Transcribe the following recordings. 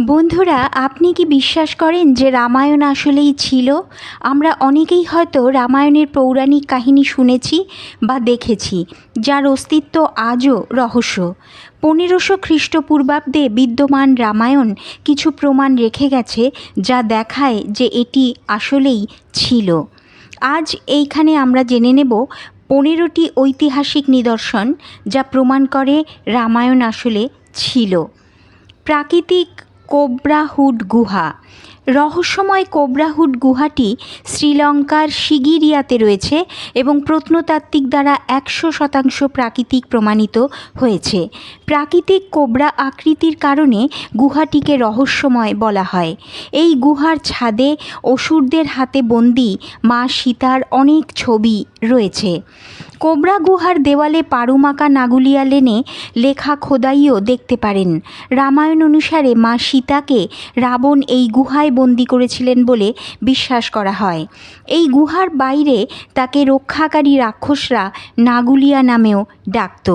বন্ধুরা, আপনি কি বিশ্বাস করেন যে রামায়ণ আসলেই ছিল? আমরা অনেকেই হয়তো রামায়ণের পৌরাণিক কাহিনী শুনেছি বা দেখেছি, যার অস্তিত্ব আজও রহস্য। পনেরোশো খ্রিস্টপূর্বাব্দে বিদ্যমান রামায়ণ কিছু প্রমাণ রেখে গেছে যা দেখায় যে এটি আসলেই ছিল। আজ এইখানে আমরা জেনে নেব পনেরোটি ঐতিহাসিক নিদর্শন যা প্রমাণ করে রামায়ণ আসলে ছিল। প্রাকৃতিক কোব্রাহুড গুহা। রহস্যময় কোবরাহুড গুহাটি শ্রীলঙ্কার শিগিরিয়াতে রয়েছে এবং প্রত্নতাত্ত্বিক দ্বারা একশো শতাংশ প্রাকৃতিক প্রমাণিত হয়েছে। প্রাকৃতিক কোবরা আকৃতির কারণে গুহাটিকে রহস্যময় বলা হয়। এই গুহার ছাদে অসুরদের হাতে বন্দি মা সীতার অনেক ছবি রয়েছে। কোবরা গুহার দেওয়ালে পারুমাকা নাগুলিয়া লেনে লেখা খোদাইও দেখতে পারেন। রামায়ণ অনুসারে মা সীতাকে রাবণ এই গুহায় বন্দি করেছিলেন বলে বিশ্বাস করা হয়। এই গুহার বাইরে তাকে রক্ষাকারী রাক্ষসরা নাগুলিয়া নামেও ডাকত।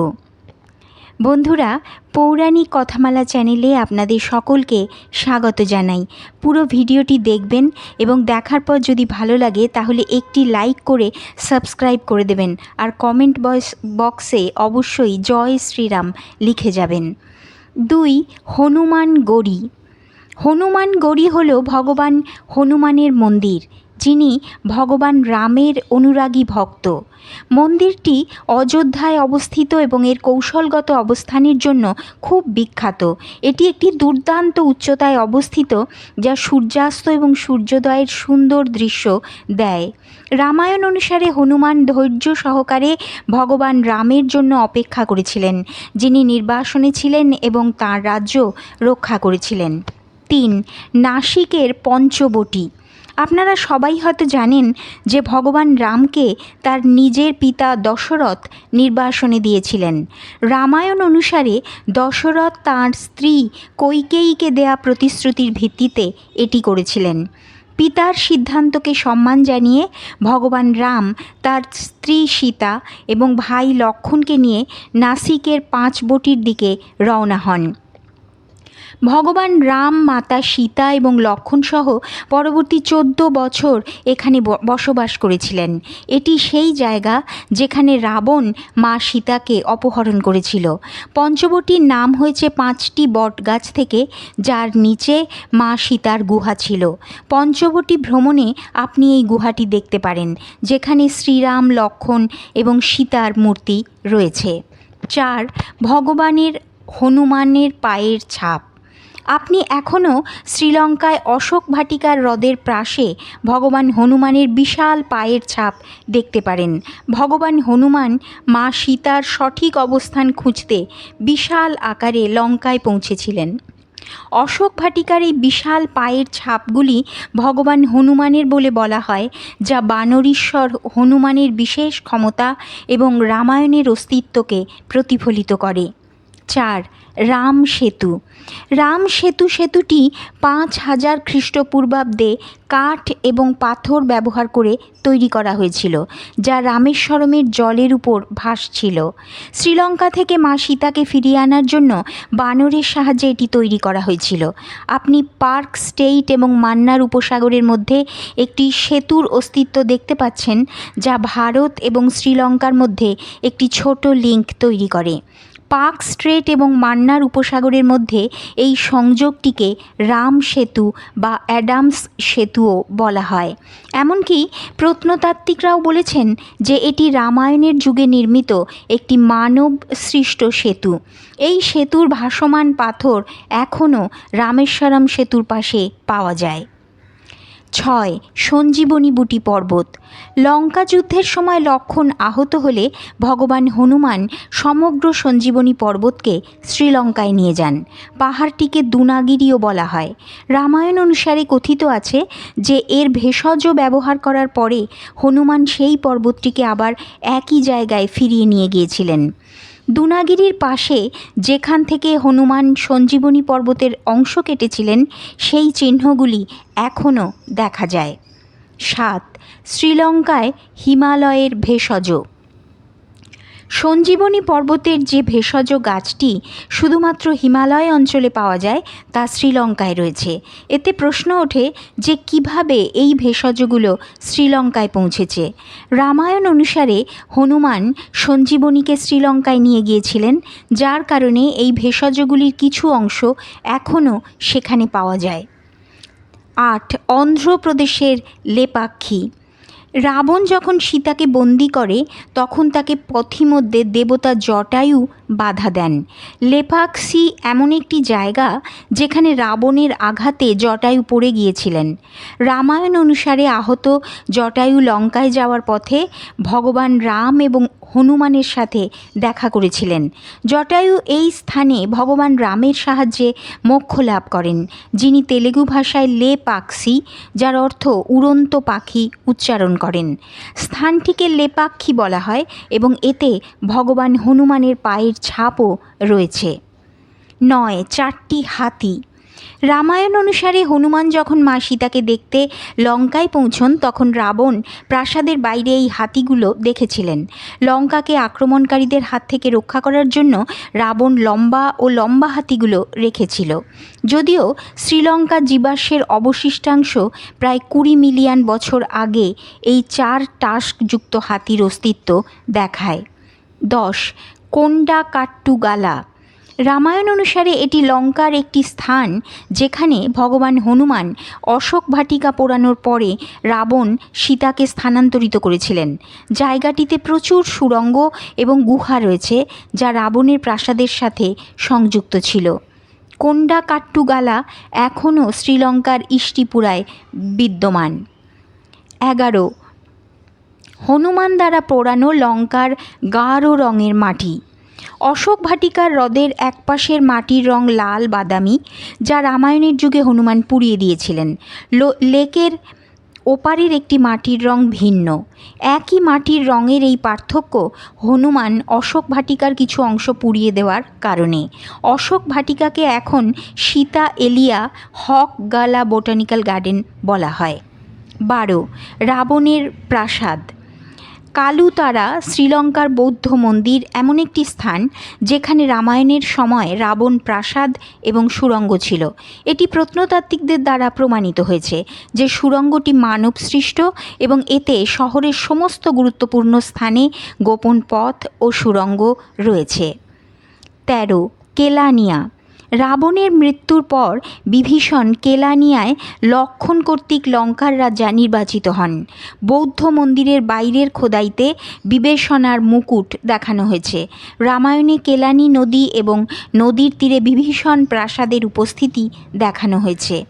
বন্ধুরা, পৌরাণিক কথামালা চ্যানেলে আপনাদের সকলকে স্বাগত জানাই। পুরো ভিডিওটি দেখবেন এবং দেখার পর যদি ভালো লাগে তাহলে একটি লাইক করে সাবস্ক্রাইব করে দেবেন আর কমেন্ট বয়স বক্সে অবশ্যই জয় শ্রীরাম লিখে যাবেন। দুই, হনুমান গড়ি। হনুমান গড়ি হল ভগবান হনুমানের মন্দির, যিনি ভগবান রামের অনুরাগী ভক্ত। মন্দিরটি অযোধ্যায় অবস্থিত এবং এর কৌশলগত অবস্থানের জন্য খুব বিখ্যাত। এটি একটি দুর্দান্ত উচ্চতায় অবস্থিত, যা সূর্যাস্ত এবং সূর্যোদয়ের সুন্দর দৃশ্য দেয়। রামায়ণ অনুসারে হনুমান ধৈর্য সহকারে ভগবান রামের জন্য অপেক্ষা করেছিলেন, যিনি নির্বাসনে ছিলেন এবং তাঁর রাজ্য রক্ষা করেছিলেন। তিন, নাসিকের পঞ্চবটি। আপনারা সবাই হয়তো জানেন যে ভগবান রামকে তার নিজের পিতা দশরথ নির্বাসনে দিয়েছিলেন। রামায়ণ অনুসারে দশরথ তাঁর স্ত্রী কৈকেয়ীকে দেয়া প্রতিশ্রুতির ভিত্তিতে এটি করেছিলেন। পিতার সিদ্ধান্তকে সম্মান জানিয়ে ভগবান রাম তার স্ত্রী সীতা এবং ভাই লক্ষণকে নিয়ে নাসিকের পাঁচ বটির দিকে রওনা হন। ভগবান রাম, মাতা সীতা এবং লক্ষণসহ পরবর্তী চোদ্দ বছর এখানে বসবাস করেছিলেন। এটি সেই জায়গা যেখানে রাবণ মা সীতাকে অপহরণ করেছিল। পঞ্চবটির নাম হয়েছে পাঁচটি বট গাছ থেকে, যার নিচে মা সীতার গুহা ছিল। পঞ্চবটি ভ্রমণে আপনি এই গুহাটি দেখতে পারেন, যেখানে শ্রীরাম, লক্ষণ এবং সীতার মূর্তি রয়েছে। চার, ভগবানের হনুমানের পায়ের ছাপ। আপনি এখনও শ্রীলঙ্কায় অশোক ভাটিকার হ্রদের প্রাসে ভগবান হনুমানের বিশাল পায়ের ছাপ দেখতে পারেন। ভগবান হনুমান মা সীতার সঠিক অবস্থান খুঁজতে বিশাল আকারে লঙ্কায় পৌঁছেছিলেন। অশোক ভাটিকার এই বিশাল পায়ের ছাপগুলি ভগবান হনুমানের বলে বলা হয়, যা বানরীশ্বর হনুমানের বিশেষ ক্ষমতা এবং রামায়ণের অস্তিত্বকে প্রতিফলিত করে। চার, রাম সেতু। রাম সেতু সেতুটি পাঁচ হাজার খ্রিস্টপূর্বাব্দে কাঠ এবং পাথর ব্যবহার করে তৈরি করা হয়েছিল, যা রামেশ্বরমের জলের উপর ভাসছিল। শ্রীলঙ্কা থেকে মা সীতাকে ফিরিয়ে আনার জন্য বানরের সাহায্যে এটি তৈরি করা হয়েছিল। আপনি পার্ক স্টেট এবং মান্নার উপসাগরের মধ্যে একটি সেতুর অস্তিত্ব দেখতে পাচ্ছেন, যা ভারত এবং শ্রীলঙ্কার মধ্যে একটি ছোট লিঙ্ক তৈরি করে। পার্ক স্ট্রেট এবং মান্নার উপসাগরের মধ্যে এই সংযোগটিকে রাম সেতু বা অ্যাডামস সেতুও বলা হয়। এমনকি প্রত্নতাত্ত্বিকরাও বলেছেন যে এটি রামায়ণের যুগে নির্মিত একটি মানব সৃষ্ট সেতু। এই সেতুর ভাসমান পাথর এখনও রামেশ্বরম সেতুর পাশে পাওয়া যায়। ছয়, সঞ্জীবনী বুটি পর্বত। লঙ্কা যুদ্ধের সময় লক্ষণ আহত হলে ভগবান হনুমান সমগ্র সঞ্জীবনী পর্বতকে শ্রীলঙ্কায় নিয়ে যান। পাহাড়টিকে দুনাগিরিও বলা হয়। রামায়ণ অনুসারে কথিত আছে যে, এর ভেষজ ব্যবহার করার পরে হনুমান সেই পর্বতটিকে আবার একই জায়গায় ফিরিয়ে নিয়ে গিয়েছিলেন। দুনাগিরির পাশে যেখান থেকে হনুমান সঞ্জীবনী পর্বতের অংশ কেটেছিলেন, সেই চিহ্নগুলি এখনও দেখা যায়। সাত, শ্রীলঙ্কায় হিমালয়ের ভেষজ। সঞ্জীবনী পর্বতের যে ভেষজ গাছটি শুধুমাত্র হিমালয় অঞ্চলে পাওয়া যায়, তা শ্রীলঙ্কায় রয়েছে। এতে প্রশ্ন ওঠে যে কীভাবে এই ভেষজগুলো শ্রীলঙ্কায় পৌঁছেছে। রামায়ণ অনুসারে হনুমান সঞ্জীবনীকে শ্রীলঙ্কায় নিয়ে গিয়েছিলেন, যার কারণে এই ভেষজগুলির কিছু অংশ এখনও সেখানে পাওয়া যায়। আট, অন্ধ্রপ্রদেশের লেপাক্ষী। রাবণ যখন সীতাকে বন্দি করে তখন তাকে পথিমধ্যে দেবতা জটায়ু বাধা দেন। লেপাক্সি এমন একটি জায়গা যেখানে রাবণের আঘাতে জটায়ু পড়ে গিয়েছিলেন। রামায়ণ অনুসারে আহত জটায়ু লঙ্কায় যাওয়ার পথে ভগবান রাম এবং হনুমানের সাথে দেখা করেছিলেন। জটায়ু এই স্থানে ভগবান রামের সাহায্যে মোক্ষ লাভ করেন, যিনি তেলেগু ভাষায় লে পাক্সি যার অর্থ উড়ন্ত পাখি উচ্চারণ করেন। স্থানটিকে লেপাক্ষী বলা হয় এবং এতে ভগবান হনুমানের পায়ের ছাপও রয়েছে। নয়, চারটি হাতি। রামায়ণ অনুসারে হনুমান যখন মা সীতাকে দেখতে লঙ্কায় পৌঁছন, তখন রাবণ প্রাসাদের বাইরে এই হাতিগুলো দেখেছিলেন। লঙ্কাকে আক্রমণকারীদের হাত থেকে রক্ষা করার জন্য রাবণ লম্বা ও লম্বা হাতিগুলো রেখেছিল। যদিও শ্রীলঙ্কা জীবাশ্মের অবশিষ্টাংশ প্রায় কুড়ি মিলিয়ন বছর আগে এই চার টাস্কযুক্ত হাতির অস্তিত্ব দেখায়। দশ কোন্ডা কাট্টুগালা। রামায়ণ অনুসারে এটি লঙ্কার একটি স্থান যেখানে ভগবান হনুমান অশোক ভাটিকা পোড়ানোর পরে রাবণ সীতাকে স্থানান্তরিত করেছিলেন। জায়গাটিতে প্রচুর সুড়ঙ্গ এবং গুহা রয়েছে যা রাবণের প্রাসাদের সাথে সংযুক্ত ছিল। কোন্ডা কাট্টুগালা এখনও শ্রীলঙ্কার ইষ্টিপুরায় বিদ্যমান। এগারো হনুমান দ্বারা পোড়ানো লঙ্কার গাঢ় রঙের মাটি। অশোক ভাটিকার হ্রদের একপাশের মাটির রং লাল বাদামি, যা রামায়ণের যুগে হনুমান পুড়িয়ে দিয়েছিলেন। লেকের ওপারের একটি মাটির রং ভিন্ন। একই মাটির রঙের এই পার্থক্য হনুমান অশোক ভাটিকার কিছু অংশ পুড়িয়ে দেওয়ার কারণে। অশোক ভাটিকাকে এখন সীতা এলিয়া হক গালা বোটানিক্যাল গার্ডেন বলা হয়। বারো, রাবণের প্রাসাদ। কালুতারা শ্রীলঙ্কার বৌদ্ধ মন্দির এমন একটি স্থান যেখানে রামায়ণের সময় রাবণ প্রাসাদ এবং সুড়ঙ্গ ছিল। এটি প্রত্নতাত্ত্বিকদের দ্বারা প্রমাণিত হয়েছে যে সুরঙ্গটি মানব সৃষ্ট এবং এতে শহরের সমস্ত গুরুত্বপূর্ণ স্থানে গোপন পথ ও সুড়ঙ্গ রয়েছে। তেরো, কেলানিয়া রাবণের মৃত্যুর পর বিভীষণ কেলানিয়ায় লক্ষণ কর্তৃক লঙ্কার রাজা নির্বাচিত হন। বৌদ্ধ মন্দিরের বাইরের খোদাইতে বিবেষণার মুকুট দেখানো হয়েছে। রামায়ণে কেলানি নদী এবং নদীর তীরে বিভীষণ প্রাসাদের উপস্থিতি দেখানো হয়েছে।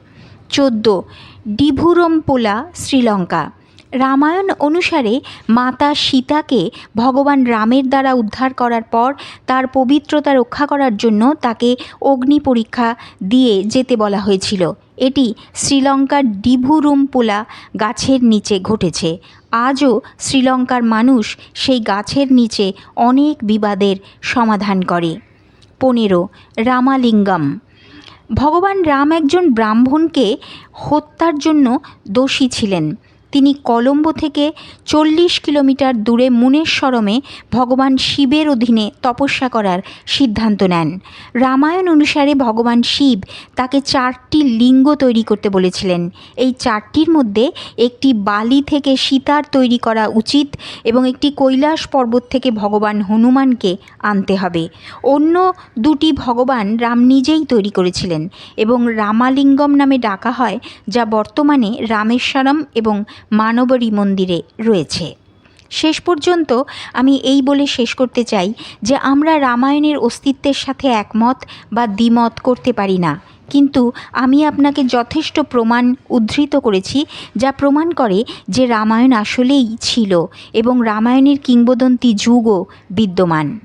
চোদ্দ ডিভুরমপোলা, শ্রীলঙ্কা রামায়ণ অনুসারে মাতা সীতাকে ভগবান রামের দ্বারা উদ্ধার করার পর তার পবিত্রতা রক্ষা করার জন্য তাকে অগ্নি পরীক্ষা দিয়ে যেতে বলা হয়েছিল। এটি শ্রীলঙ্কার ডিভুরুমপোলা গাছের নিচে ঘটেছে। আজও শ্রীলঙ্কার মানুষ সেই গাছের নিচে অনেক বিবাদের সমাধান করে। পনেরো, রামালিঙ্গম। ভগবান রাম একজন ব্রাহ্মণকে হত্যার জন্য দোষী ছিলেন। তিনি কলম্বো থেকে চল্লিশ কিলোমিটার দূরে মুনেশ্বরমে ভগবান শিবের অধীনে তপস্যা করার সিদ্ধান্ত নেন। রামায়ণ অনুসারে ভগবান শিব তাকে চারটি লিঙ্গ তৈরি করতে বলেছিলেন। এই চারটির মধ্যে একটি বালি থেকে সীতার তৈরি করা উচিত এবং একটি কৈলাস পর্বত থেকে ভগবান হনুমানকে আনতে হবে। অন্য দুটি ভগবান রাম নিজেই তৈরি করেছিলেন এবং রামালিঙ্গম নামে ডাকা হয়, যা বর্তমানে রামেশ্বরম এবং মানবরী মন্দিরে রয়েছে। শেষ পর্যন্ত আমি এই বলে শেষ করতে চাই যে আমরা রামায়ণের অস্তিত্বের সাথে একমত বা দ্বিমত করতে পারি না। কিন্তু আমি আপনাকে যথেষ্ট প্রমাণ উদ্ধৃত করেছি যা প্রমাণ করে যে রামায়ণ আসলেই ছিল এবং রামায়ণের কিংবদন্তি যুগও বিদ্যমান।